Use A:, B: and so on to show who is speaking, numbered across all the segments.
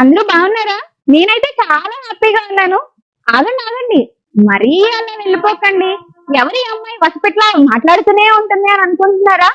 A: అందరూ బాగున్నారా? నేనైతే చాలా హ్యాపీగా ఉన్నాను. ఆగండి ఆగండి. మరీ అలా వెళ్ళిపోకండి. ఎవరి అమ్మాయి వసపెట్లా మాట్లాడుతూనే ఉంటుంది అని అనుకుంటున్నారా?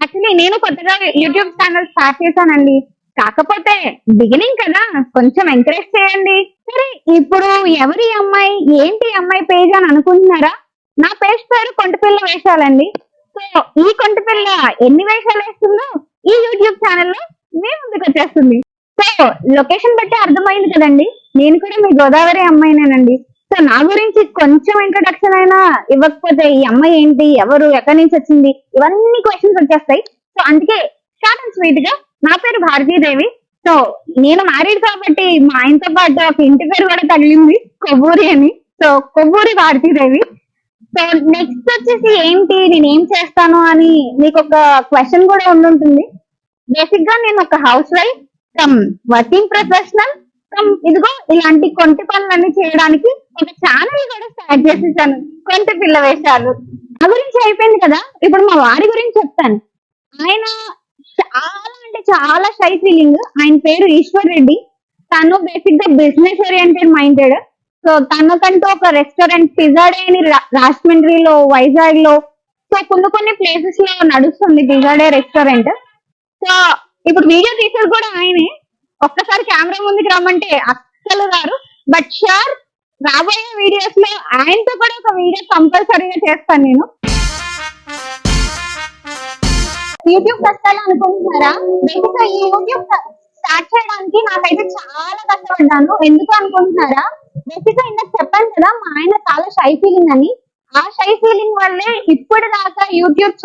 A: యాక్చువల్లీ నేను కొత్తగా యూట్యూబ్ ఛానల్ స్టార్ట్ చేశానండి. కాకపోతే బిగినింగ్ కదా. కొంచెం ఎంకరేజ్ చేయండి. సరే ఇప్పుడు ఎవరి అమ్మాయి ఏంటి అమ్మాయి పేజ్ అని అనుకుంటున్నారా? నా పేజ్ పేరు కొంటపిల్ల వేషాలండి. సో ఈ కొంటపిల్ల ఎన్ని వేషాలు వేస్తుందో ఈ యూట్యూబ్ ఛానల్లో మీ ముందుకు వచ్చేస్తుంది. సో లొకేషన్ బట్టి అర్థమైంది కదండి. నేను కూడా మీ గోదావరి అమ్మాయినేనండి. సో నా గురించి కొంచెం ఇంట్రొడక్షన్ అయినా ఇవ్వకపోతే ఈ అమ్మాయి ఏంటి ఎవరు ఎక్కడి నుంచి వచ్చింది ఇవన్నీ క్వశ్చన్స్ వచ్చేస్తాయి. సో అందుకే షార్ట్ అండ్ స్వీట్గా నా పేరు భారతీదేవి. సో నేను మ్యారీడ్ కాబట్టి మా ఆయనతో పాటు ఒక ఇంటి పేరు కూడా తగిలింది కొవ్వూరి అని. So Kovvuri Bharatidevi. So next వచ్చేసి ఏంటి నేను ఏం చేస్తాను అని మీకు ఒక క్వశ్చన్ కూడా ఉండుంటుంది. బేసిక్గా నేను ఒక housewife cum working professional cum ఇదిగో ఇలాంటి కొంటి పనులన్నీ చేయడానికి ఒక ఛానల్ కూడా స్టార్ట్ చేసేసాను. కొంటి పిల్ల వేషాలు. నా గురించి అయిపోయింది కదా? ఇప్పుడు మా వారి గురించి చెప్తాను. ఆయన చాలా అంటే చాలా షై ఫీలింగ్ ఆయన పేరు ఈశ్వర్ రెడ్డి. తను బేసిక్గా బిజినెస్ ఓరియంటెడ్ మైండెడ్ సో తనకంటూ ఒక రెస్టారెంట్ పిజ్జా డే అని రా- రాజమండ్రిలో వైజాగ్లో సో కొన్ని కొన్ని ప్లేసెస్లో నడుస్తుంది పిజ్జా డే రెస్టారెంట్ సో ఇప్పుడు వీడియో తీసేది కూడా ఆయనే. ఒక్కసారి కెమెరా ముందుకు రమ్మంటే అస్సలు రారు. బట్ షూర్ రాబోయే వీడియోస్లో ఆయనతో కూడా ఒక వీడియో కంపల్సరీగా చేస్తాను నేను. యూట్యూబ్ కష్టాలు అనుకుంటున్నారా? బేసిక్గా ఈ యూట్యూబ్ స్టార్ట్ చేయడానికి నాకైతే చాలా కష్టపడ్డాను. ఎందుకు అనుకుంటున్నారా? బేసిక్గా ఇందాక చెప్పాను కదా మా ఆయన చాలా షై ఫీలింగ్ అని. ఆ షై ఫీలింగ్ వల్లే ఇప్పుడు దాకా యూట్యూబ్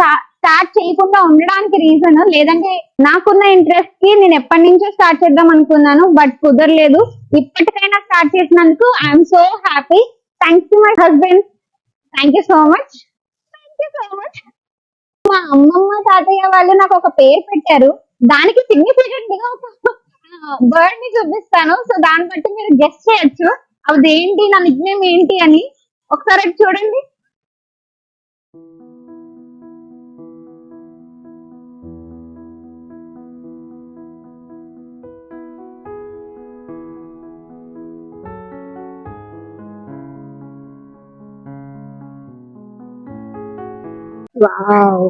A: స్టార్ట్ చేయకుండా ఉండడానికి రీజన్ లేదంటే నాకున్న ఇంట్రెస్ట్కి నేను ఎప్పటి నుంచో స్టార్ట్ చేద్దాం అనుకున్నాను బట్ కుదరలేదు. ఇప్పటికైనా స్టార్ట్ చేసినందుకు I'm so happy thanks to my husband thank you so much thank you so much మా అమ్మమ్మ తాతయ్య వాళ్ళు నాకు ఒక పేరు పెట్టారు. దానికి సిగ్నిఫికెంట్గా ఒక బర్డ్ని చూపిస్తాను. సో దాన్ని బట్టి మీరు గెస్ట్ చేయొచ్చు. అది ఏంటి నా నిజ్ఞం ఏంటి అని. ఒకసారి చూడండి. వావ్.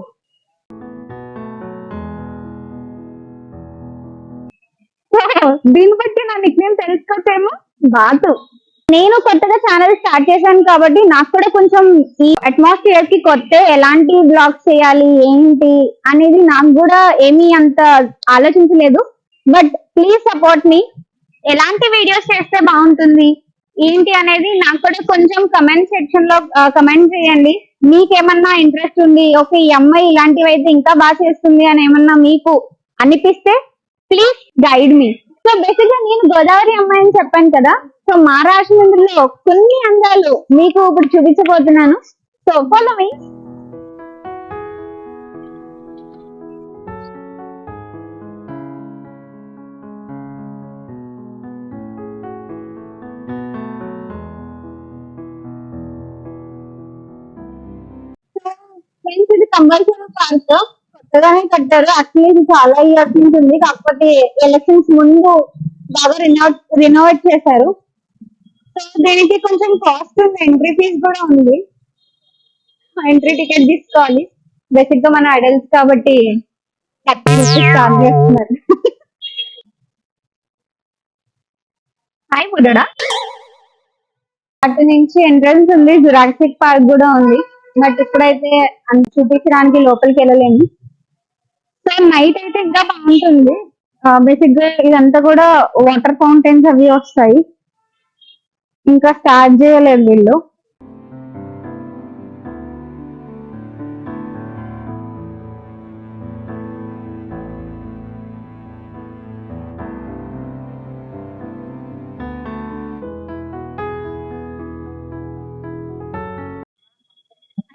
A: దీన్ని బట్టి నా నిక్నేమ్ తెలుసుకోవచ్చేమో? బాతు నేను కొత్తగా ఛానల్ స్టార్ట్ చేశాను కాబట్టి నాకు కూడా కొంచెం ఈ అట్మాస్ఫియర్కి కొత్త ఎలాంటి బ్లాగ్స్ చేయాలి ఏంటి అనేది నాకు కూడా ఏమీ అంత ఆలోచించలేదు. బట్ ప్లీజ్ సపోర్ట్ మీ ఎలాంటి వీడియోస్ చేస్తే బాగుంటుంది? ఏంటి అనేది నాకు కూడా కొంచెం కమెంట్ సెక్షన్లో కమెంట్ చేయండి. మీకేమన్నా ఇంట్రెస్ట్ ఉంది? ఓకే ఈ అమ్మాయి ఇలాంటివి అయితే ఇంకా బాగా చేస్తుంది అని ఏమన్నా మీకు అనిపిస్తే ప్లీజ్ గైడ్ మీ. సో బేసిక్గా నేను గోదావరి అమ్మాయి అని చెప్పాను కదా. సో మా రాజమండ్రిలో కొన్ని అందాలు మీకు ఇప్పుడు చూపించబోతున్నాను. సో ఫాలో మీ ఇది కంపల్సరీ పార్క్ కొత్తగానే కట్టారు. యాక్చువల్లీ ఇది చాలా ఇయర్స్ నుంచి ఉంది. కాకపోతే ఎలక్షన్స్ ముందు బాగా రినోవేట్ రినోవేట్ చేశారు. సో దీనికి కొంచెం కాస్ట్ ఉంది. ఎంట్రీ ఫీజ్ కూడా ఉంది. ఎంట్రీ టికెట్ తీసుకోవాలి. బేసిక్గా మన అడల్ట్స్ కాబట్టి థర్టీ రూపీస్ చార్జ్ చేస్తున్నారు. హాయ్ బుడడా అటు నుంచి ఎంట్రన్స్ ఉంది. జురాక్సిక్ పార్క్ కూడా ఉంది. బట్ ఇప్పుడైతే చూపించడానికి లోపలికి వెళ్ళలేము. సో నైట్ అయితే ఇంకా బాగుంటుంది. బేసిక్గా ఇదంతా కూడా వాటర్ ఫౌంటైన్స్ అవి వస్తాయి. ఇంకా స్టార్ట్ చేయలేదు వీళ్ళు.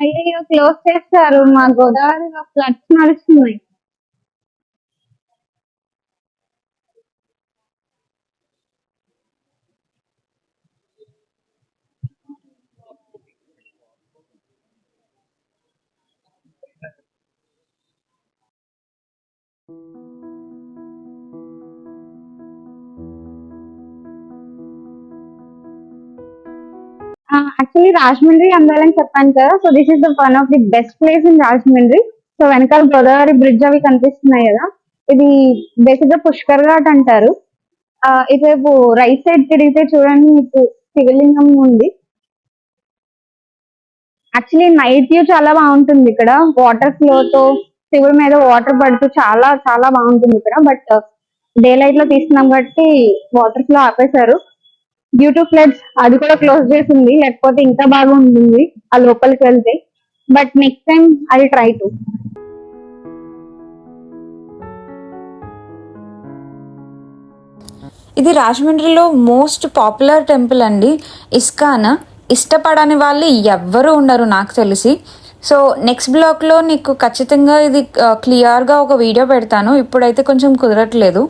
A: అయ్యో క్లోజ్ చేస్తారు. మా గోదావరిలో ఫ్లడ్స్ నడుస్తున్నాయి. యాక్చువల్లీ రాజమండ్రి అందాలని చెప్పాను కదా. So this is the one of the best place in Rajahmundry. So వెనకాల గోదావరి బ్రిడ్జ్ అవి కనిపిస్తున్నాయి కదా. ఇది బేసిక్గా పుష్కర్ ఘాట్ అంటారు. ఇటువైపు రైట్ సైడ్ తిరిగితే చూడండి మీకు శివలింగం ఉంది. యాక్చువల్లీ నైట్ వ్యూ చాలా బాగుంటుంది ఇక్కడ. వాటర్ ఫ్లో తో శివుడి మీద వాటర్ పడుతూ చాలా చాలా బాగుంటుంది ఇక్కడ. బట్ డే లైట్లో తీస్తున్నాం కాబట్టి వాటర్ ఫ్లో ఆపేశారు. డ్యూ టు ఫ్లడ్స్ అది కూడా క్లోజ్ చేసింది. లేకపోతే ఇంకా బాగా ఉంటుంది. ఆ లోపలికి వెళ్తే. But next time I try to
B: ఇది రాజమండ్రిలో మోస్ట్ పాపులర్ టెంపుల్ అండి. ఇస్కాన్. ఇష్టపడని వాళ్ళు ఎవ్వరూ ఉండరు నాకు తెలిసి. సో నెక్స్ట్ బ్లాక్లో నీకు ఖచ్చితంగా ఇది uh, క్లియర్గా ఒక వీడియో పెడతాను. ఇప్పుడైతే కొంచెం కుదరట్లేదు.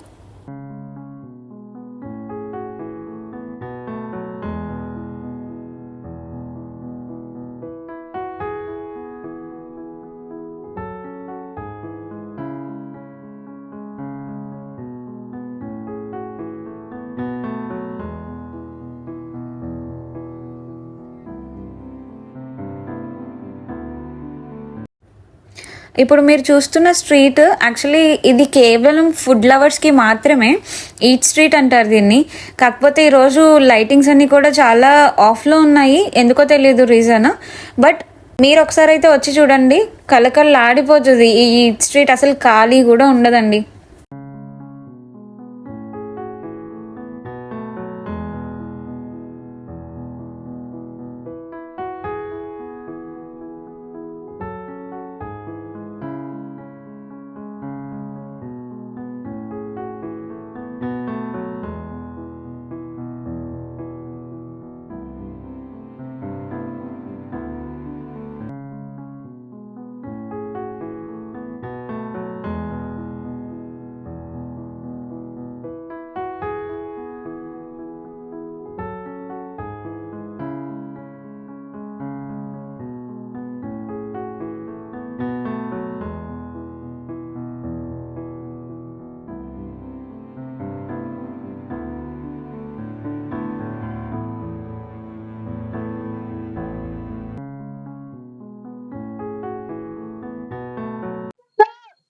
B: ఇప్పుడు మీరు చూస్తున్న స్ట్రీట్ యాక్చువల్లీ ఇది కేవలం ఫుడ్ లవర్స్కి మాత్రమే ఈట్ స్ట్రీట్ అంటారు దీన్ని. కాకపోతే ఈరోజు లైటింగ్స్ అన్నీ కూడా చాలా ఆఫ్లో ఉన్నాయి ఎందుకో తెలియదు రీజన్ బట్ మీరు ఒకసారి అయితే వచ్చి చూడండి కలకల్లాడిపోతుంది ఈ ఈట్ స్ట్రీట్ అసలు ఖాళీ కూడా ఉండదండి.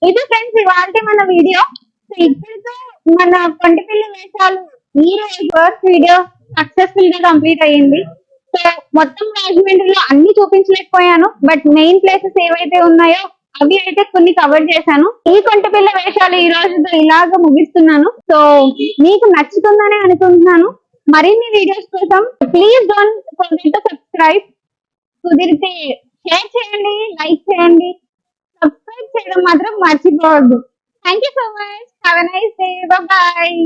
A: ఇది ఫ్రెండ్స్ ఇవాళ మన వీడియో. సో ఇప్పటితో మన పిల్ల వేషాలు ఈ ఫస్ట్ వీడియో సక్సెస్ఫుల్గా కంప్లీట్ అయ్యింది. సో మొత్తం రాజమండ్రిలో అన్ని చూపించలేకపోయాను బట్ మెయిన్ ప్లేసెస్ ఏవైతే ఉన్నాయో అవి అయితే కొన్ని కవర్ చేశాను. ఈ కొంటపిల్ల వేషాలు ఈ రోజుతో ఇలాగ ముగిస్తున్నాను. సో మీకు నచ్చుతుందని అనుకుంటున్నాను. మరిన్ని వీడియోస్ కోసం please don't forget to subscribe కుదిరితే షేర్ చేయండి లైక్ చేయండి. సబ్స్క్రైబ్ చేయడం మాత్రం మర్చిపోవద్దు. Thank you so much have a nice day bye